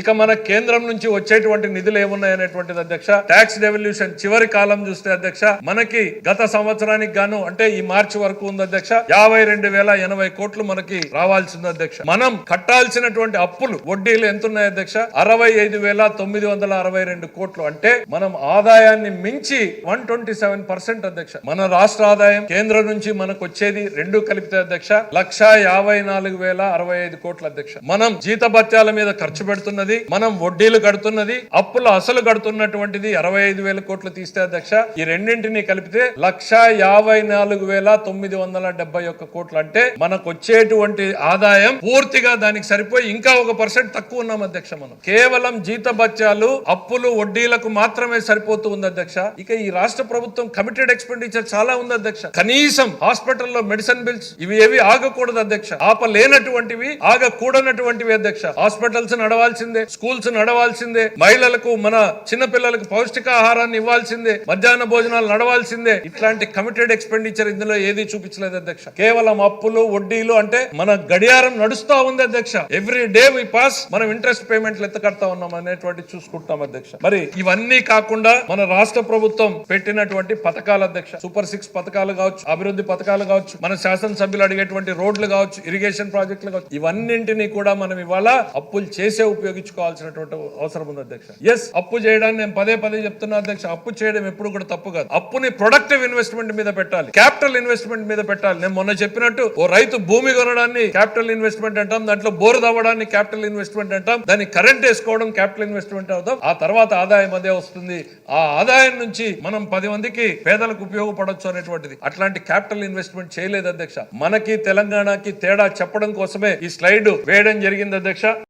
ఇక మన కేంద్రం నుంచి వచ్చేటువంటి నిధులు ఏమున్నాయి అనేటువంటిది అధ్యక్ష. ట్యాక్స్ రెవల్యూషన్ చివరి కాలం చూస్తే అధ్యక్ష మనకి గత సంవత్సరానికి గాను అంటే ఈ మార్చి వరకు ఉంది అధ్యక్ష యాభై రెండు వేల ఎనభై కోట్లు మనకి రావాల్సింది అధ్యక్ష. మనం కట్టాల్సినటువంటి అప్పులు వడ్డీలు ఎంత ఉన్నాయి అధ్యక్ష? అరవై ఐదు వేల తొమ్మిది వందల అరవై రెండు కోట్లు. అంటే మనం ఆదాయాన్ని మించి వన్ ట్వంటీ సెవెన్ పర్సెంట్ అధ్యక్ష. మన రాష్ట్ర ఆదాయం కేంద్రం నుంచి మనకు వచ్చేది రెండు కలిపితే అధ్యక్ష లక్ష యాభై నాలుగు వేల అరవై ఐదు కోట్ల అధ్యక్ష. మనం జీతభత్యాల మీద ఖర్చు పెడుతున్న కడుతున్నది మనం వడ్డీలు కడుతున్నది అప్పుల అసలు కడుతున్నటువంటిది అరవై ఐదు వేల కోట్లు తీస్తే అధ్యక్ష ఈ రెండింటిని కలిపితే లక్ష యాభై నాలుగు వేల తొమ్మిది వందల డెబ్బై ఒక్క కోట్లు. అంటే మనకు వచ్చేటువంటి ఆదాయం పూర్తిగా దానికి సరిపోయి ఇంకా ఒక పర్సెంట్ తక్కువ ఉన్నాం అధ్యక్ష మనం. కేవలం జీత బత్యాలు అప్పులు వడ్డీలకు మాత్రమే సరిపోతూ ఉంది అధ్యక్ష. ఇక ఈ రాష్ట్ర ప్రభుత్వం కమిటెడ్ ఎక్స్పెండిచర్ చాలా ఉంది అధ్యక్ష. కనీసం హాస్పిటల్లో మెడిసిన్ బిల్స్ ఇవి ఏవి ఆగకూడదు అధ్యక్ష. ఆపలేనటువంటివి ఆగకూడనటువంటివి అధ్యక్ష. హాస్పిటల్స్ నడవాల్సింది. స్కూల్స్ నడవాల్సిందే మహిళలకు మన చిన్న పిల్లలకు పౌష్టికాహారాన్ని ఇవ్వాల్సిందే మధ్యాహ్న భోజనాలు నడవాల్సిందే. ఇట్లాంటి కమిటెడ్ ఎక్స్పెండిచర్ ఇందులో ఏది చూపించలేదు అధ్యక్ష. కేవలం అప్పులు వడ్డీలు అంటే మన గడియారం నడుస్తా ఉంది అధ్యక్ష. ఎవ్రీ డే వి పాస్ మనం ఇంట్రెస్ట్ పేమెంట్లు ఎత్త కడతా ఉన్నాం అనేటువంటి చూసుకుంటాం అధ్యక్ష. మరి ఇవన్నీ కాకుండా మన రాష్ట్ర ప్రభుత్వం పెట్టినటువంటి పథకాలు అధ్యక్ష. సూపర్ సిక్స్ పథకాలు కావచ్చు అభివృద్ధి పథకాలు కావచ్చు మన శాసనసభ్యులు అడిగేటువంటి రోడ్లు కావచ్చు ఇరిగేషన్ ప్రాజెక్టులు కావచ్చు ఇవన్నింటినీ కూడా మనం ఇవాళ అప్పులు చేసే ఉపయోగించుకోవాల్సినటువంటి అవసరం ఉంది అధ్యక్ష. ఎస్ అప్పు చేయడానికి నేను పదే పదే చెప్తున్నా అధ్యక్ష. అప్పు చేయడం ఎప్పుడు కూడా తప్పు కాదు. అప్పుని ప్రొడక్టివ్ ఇన్వెస్ట్మెంట్ మీద పెట్టాలి. క్యాపిటల్ ఇన్వెస్ట్మెంట్ మీద పెట్టాలి. నేను మొన్న చెప్పినట్టు ఓ రైతు భూమి కొనడాన్ని క్యాపిటల్ ఇన్వెస్ట్మెంట్ అంటాం దాంట్లో బోరు తవ్వడాన్ని క్యాపిటల్ ఇన్వెస్ట్మెంట్ అంటాం దాన్ని కరెంట్ వేసుకోవడం క్యాపిటల్ ఇన్వెస్ట్మెంట్ అవుతాం. ఆ తర్వాత ఆదాయం అదే వస్తుంది. ఆ ఆదాయం నుంచి మనం పది మందికి పేదలకు ఉపయోగపడవచ్చు అనేటువంటిది. అట్లాంటి క్యాపిటల్ ఇన్వెస్ట్మెంట్ చేయలేదు అధ్యక్ష. మనకి తెలంగాణకి తేడా చెప్పడం కోసమే ఈ స్లైడ్ వేయడం జరిగింది అధ్యక్ష.